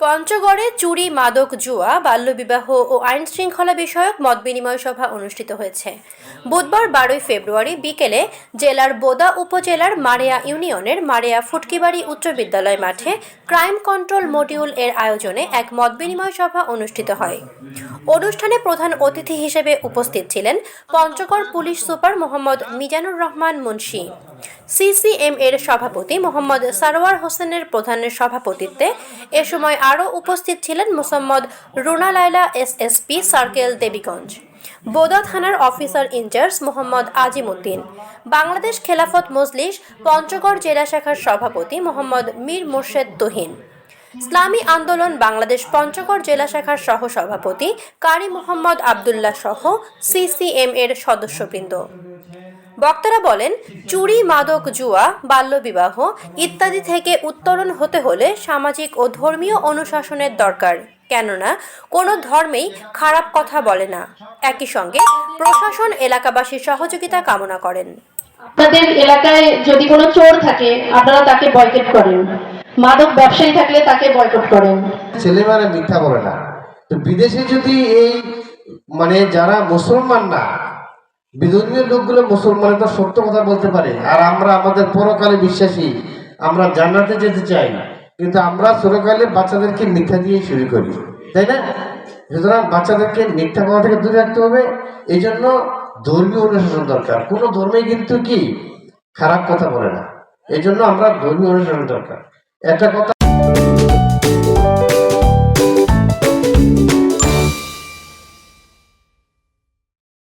পঞ্চগড়ে চুরি, মাদক, জুয়া, বাল্যবিবাহ ও আইন শৃঙ্খলা বিষয়ক মত বিনিময় সভা অনুষ্ঠিত হয়েছে। বুধবার বারোই ফেব্রুয়ারি বিকেলে জেলার বোদা উপজেলার মারিয়া ইউনিয়নের মারিয়া ফুটকিবাড়ি উচ্চ বিদ্যালয় মাঠে ক্রাইম কন্ট্রোল মডিউল এর আয়োজনে এক মত বিনিময় সভা অনুষ্ঠিত হয়। অনুষ্ঠানে প্রধান অতিথি হিসেবে উপস্থিত ছিলেন Panchagarh police super Mohammad Mizanur Rahman Munshi. CCM এর সভাপতি মোহাম্মদ সারোয়ার হোসেনের প্রধানের সভাপতিত্বে এ সময় আরও উপস্থিত ছিলেন মোসাম্মদ রুনা লাইলা এসএসপি সার্কেল দেবীগঞ্জ, বোদা থানার officer in charge Mohammad Azimuddin, Bangladesh Khelafat Majlis Panchagarh জেলা শাখার সভাপতি মোহাম্মদ মীর মোর্শেদ তুহিন, ইসলামী আন্দোলন বাংলাদেশ পঞ্চগড় জেলা শাখার সহ সভাপতি কারি মোহাম্মদ আবদুল্লাহ সহ সিসিএম এর সদস্যবৃন্দ। বক্তারা বলেন চুরি মাদক জুয়া বাল্যবিবাহ ইত্যাদি থেকে উত্তরণ হতে হলে সামাজিক ও ধর্মীয় অনুশাসনের দরকার। কেননা কোনো ধর্মেই খারাপ কথা বলে না। একই সঙ্গে প্রশাসন এলাকাবাসীর সহযোগিতা কামনা করেন। আপনাদের এলাকায় যদি কোনো চোর থাকে আপনারা তাকে বয়কট করেন। মাদক ব্যবসায়ী থাকলে তাকে বয়কট করেন। ছেলেমেয়েরা মিথ্যা বলে না। তো বিদেশে যদি এই মানে যারা মুসলমান না বিধর্মীয় লোকগুলো মুসলমানের সত্য কথা বলতে পারে। আর আমরা আমাদের পরকালে বিশ্বাসী, আমরা জান্নাতে যেতে চাই। কিন্তু আমরা চিরকালে বাচ্চাদেরকে মিথ্যা দিয়ে শুরু করি। তাই না? সুতরাং বাচ্চাদেরকে মিথ্যা কথা থেকে দূরে রাখতে হবে। এই জন্য ধর্মীয় অনুশাসন দরকার। কোনো ধর্মে কিন্তু কি? খারাপ কথা বলে না। এই জন্য আমরা ধর্মীয় অনুশাসন দরকার। একটা কথা